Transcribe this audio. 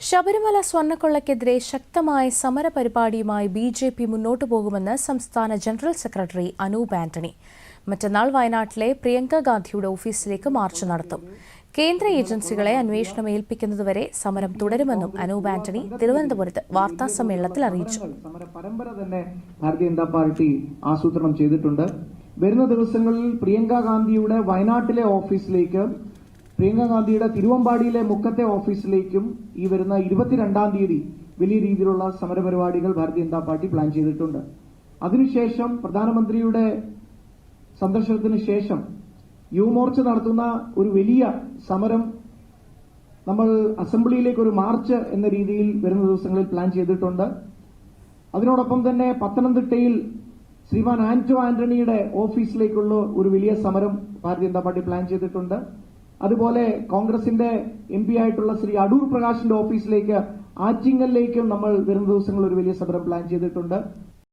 ശബരിമല സ്വർണക്കൊള്ളക്കെതിരെ ശക്തമായ സമരപരിപാടിയുമായി B J P മുന്നോട്ടു പോകുമെന്ന് സംസ്ഥാന ജനറൽ സെക്രട്ടറി അനൂപ് ആന്റണി. മറ്റന്നാൾ വയനാട്ടിലെ പ്രിയങ്ക ഗാന്ധിയുടെ ഓഫീസിലേക്ക് മാർച്ച് നടത്തും. കേന്ദ്ര ഏജൻസികളെ അന്വേഷണം ഏൽപ്പിക്കുന്നതുവരെ സമരം തുടരുമെന്നും അനൂപ് ആന്റണി തിരുവനന്തപുരത്ത് വാർത്താ സമ്മേളനത്തിൽ അറിയിച്ചു. പരമ്പര തന്നെ ഭാരതീയ ജനതാ പാർട്ടി ആസൂത്രണം ചെയ്തിട്ടുണ്ട്. വരുന്ന ദിവസങ്ങളിൽ പ്രിയങ്ക ഗാന്ധിയുടെ വയനാട്ടിലെ ഓഫീസിലേക്ക് പ്രിയങ്ക ഗാന്ധിയുടെ തിരുവമ്പാടിയിലെ മുക്കത്തെ ഓഫീസിലേക്കും ഈ വരുന്ന ഇരുപത്തിരണ്ടാം തീയതി വലിയ രീതിയിലുള്ള സമരപരിപാടികൾ ഭാരതീയ ജനതാ പാർട്ടി പ്ലാൻ ചെയ്തിട്ടുണ്ട്. അതിനുശേഷം പ്രധാനമന്ത്രിയുടെ സന്ദർശനത്തിന് ശേഷം യുവമോർച്ച നടത്തുന്ന ഒരു വലിയ സമരം നമ്മൾ അസംബ്ലിയിലേക്ക് ഒരു മാർച്ച് എന്ന രീതിയിൽ വരുന്ന ദിവസങ്ങളിൽ പ്ലാൻ ചെയ്തിട്ടുണ്ട്. അതിനോടൊപ്പം തന്നെ പത്തനംതിട്ടയിൽ ശ്രീമാൻ ആന്റോ ആന്റണിയുടെ ഓഫീസിലേക്കുള്ള ഒരു വലിയ സമരം ഭാരതീയ ജനതാ പാർട്ടി പ്ലാൻ ചെയ്തിട്ടുണ്ട്. അതുപോലെ കോൺഗ്രസിന്റെ എം പി ആയിട്ടുള്ള ശ്രീ അടൂർ പ്രകാശിന്റെ ഓഫീസിലേക്ക് ആറ്റിങ്ങലിലേക്കും നമ്മൾ വരുന്ന ദിവസങ്ങളിൽ ഒരു വലിയ സമരം പ്ലാൻ ചെയ്തിട്ടുണ്ട്.